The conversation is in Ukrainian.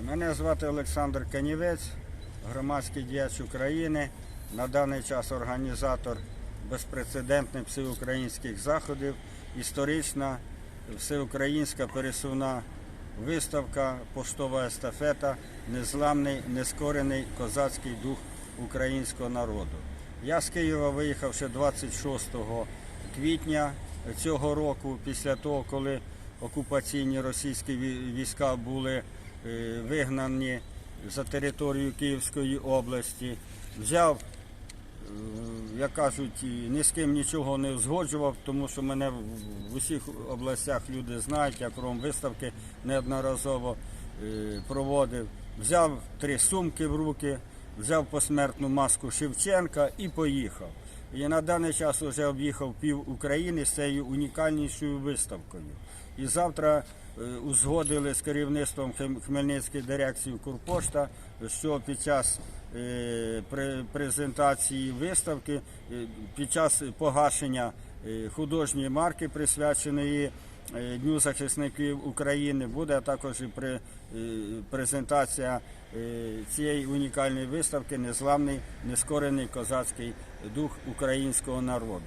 Мене звати Олександр Канівець, громадський діяч України. На даний час організатор безпрецедентних всеукраїнських заходів, історична всеукраїнська пересувна виставка, поштова естафета, незламний, нескорений козацький дух українського народу. Я з Києва виїхав ще 26 квітня цього року, після того, коли окупаційні російські війська були вигнані за територію Київської області. Взяв, е, як кажуть, ні з ким нічого не узгоджував, тому що мене в- усіх областях люди знають, я крім виставки неодноразово е, проводив. Взяв три сумки в руки, взяв посмертну маску Шевченка і поїхав. І на даний час вже об'їхав пів України з цією унікальнішою виставкою. І завтра е, узгодили з керівництвом Хмельницької дирекції Курпошта, що під час е, презентації виставки, е, під час погашення художньої марки, присвяченої Дню захисників України, буде також і при- е, презентація е, цієї унікальної виставки Незламний, нескорений козацький дух українського народу.